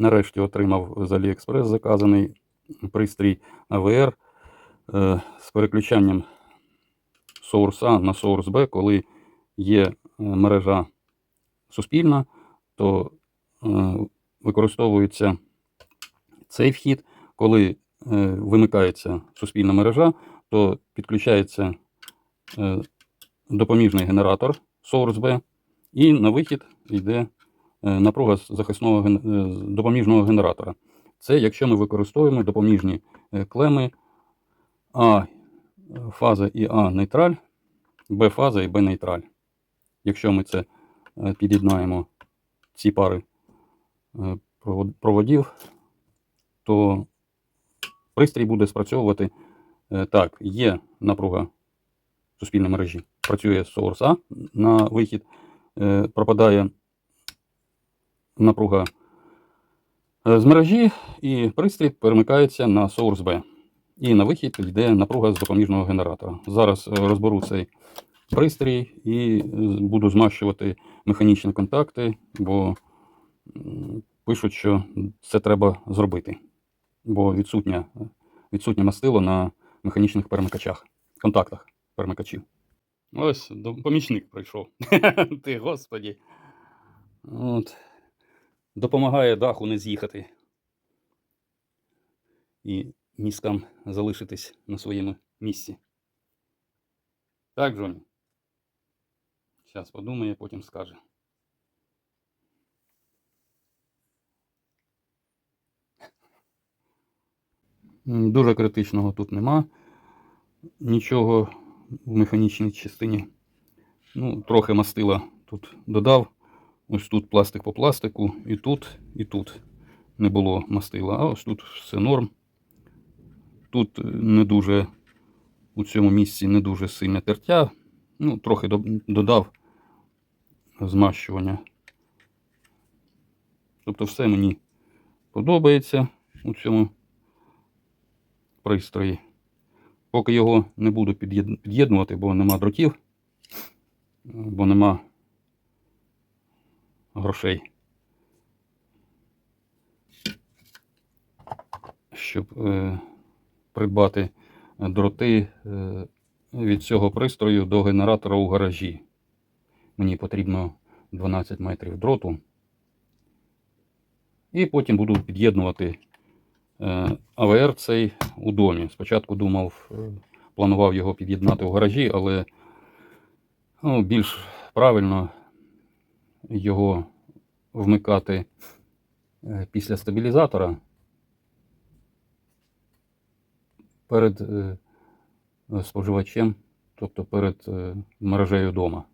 Нарешті отримав з AliExpress заказаний пристрій AVR е, з переключанням Source A на Source B, коли є е, мережа суспільна, то е, використовується цей вхід, коли вимикається суспільна мережа, то підключається допоміжний генератор Source B, і на вихід йде напруга з захисного е, допоміжного генератора. Це якщо ми використовуємо допоміжні е, клеми А фаза і А нейтраль, Б фаза і Б нейтраль. Якщо ми це е, під'єднаємо ці пари е, проводів, то пристрій буде спрацьовувати е, так. Є напруга суспільної мережі, працює Source A на вихід, е, пропадає напруга е, з мережі, і пристрій перемикається на Source B. І на вихід йде напруга з допоміжного генератора. Зараз е, розберу цей пристрій і е, буду змащувати механічні контакти, бо пишуть, що це треба зробити, бо відсутня, відсутнє мастило на механічних перемикачах, контактах перемикачів. Ось помічник прийшов. Ти, господі. От. Допомагає даху не з'їхати. І мізкам залишитись на своєму місці. Так, Джоні? Зараз подумає, потім скаже. Дуже критичного тут нема. Нічого в механічній частині. Ну, трохи мастила тут додав. Ось тут пластик по пластику, і тут, і тут не було мастила. А ось тут все норм. Тут е, не дуже у цьому місці не дуже сильне тертя. Ну, трохи додав змащування. Тобто все мені подобається у цьому пристрої. Поки його не буду під'єднувати, бо нема дротів, бо нема грошей. Щоб е, придбати дроти е, від цього пристрою до генератора у гаражі. Мені потрібно 12 метрів дроту. І потім буду під'єднувати е, АВР цей у домі. Спочатку думав, е, планував його під'єднати у гаражі, але ну, більш правильно його вмикати е, після стабілізатора перед е, споживачем, тобто перед е, мережею дома.